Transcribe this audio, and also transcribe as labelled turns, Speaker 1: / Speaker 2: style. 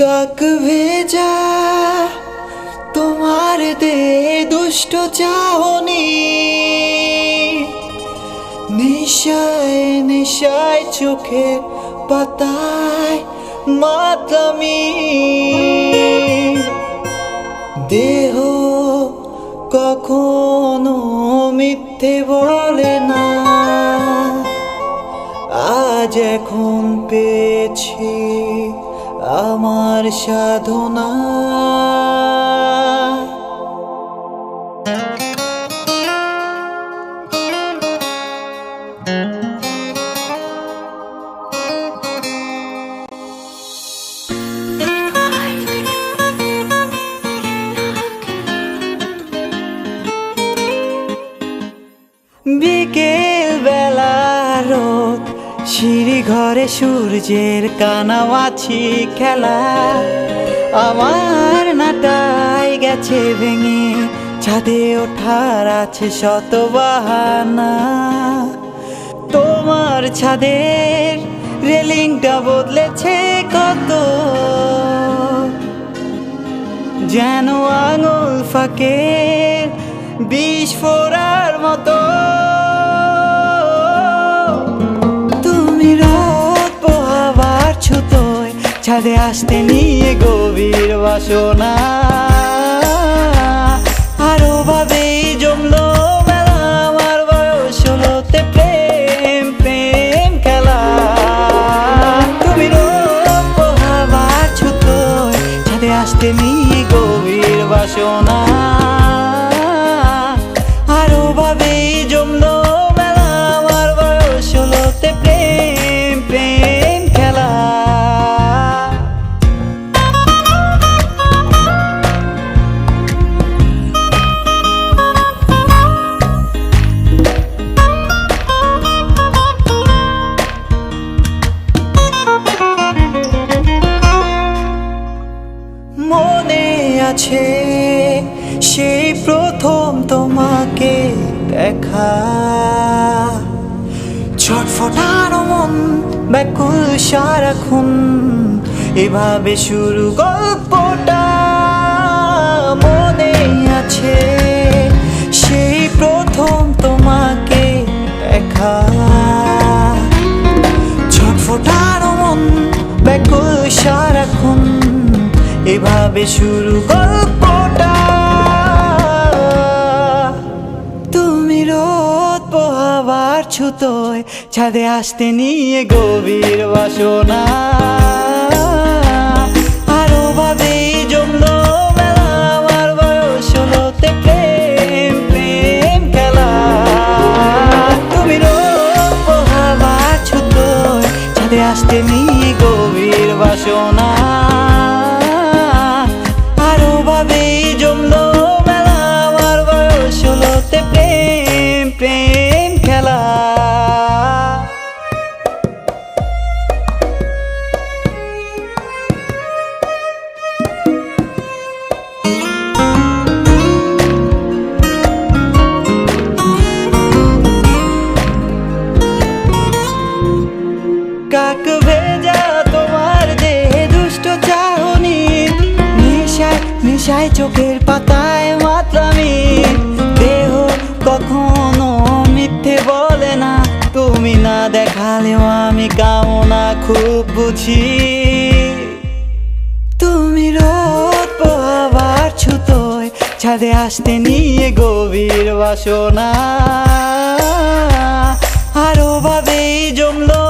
Speaker 1: কাক ভেজা, তোমার দে দুষ্ট চাহনি। নিশায় নিশায় চোখে পাতায় মাতলামি। দেহ কখনো মিথ্যে বলে না। আজ এখন পেয়েছি আমার সাধনা। বিকেল বেলা রোদ সিঁড়ি ঘরে সূর্যের কানাওয়াছি খেলা। আমার নাটাই গেছে ভেঙে, ছাদে ওঠার আছে শত বাহানা তোমার ছাদের রেলিংটা বদলেছে কত। যেন আঙুল ফাঁকে বিষ ফোরার ছাদে আসতে নিয়ে গভীর বাসনা। আরও ভাবেই জমলো মেলা, আমার বয়স হলোতে প্রেম প্রেম খেলা। তুমি রোদ ছুতো ছাদে আসতে নিয়ে গভীর বাসনা। আছে, সেই প্রথম তোমাকে দেখা। ছটফটানো মন ব্যাকুল সারাক্ষণ, এভাবে শুরু গল্পটা মনে আছে। সেই প্রথম তোমাকে দেখা। এভাবে শুরু গল্পটা? তুমি রোদ পোহাবার ছুতোয় ছাদে আসতে নিয়ে গভীর বাসনা। নেশায় চোখের পাতায় মাতলামি। দেহ কখনো মিথ্যে বলে না। তুমি না দেখালেও আমি কামনা খুব বুঝি। তুমি রোদ পোহাবার ছুতোয়, ছাদে আসতে নিয়ে গভীর বাসনা। আরও ভাবেই জমলো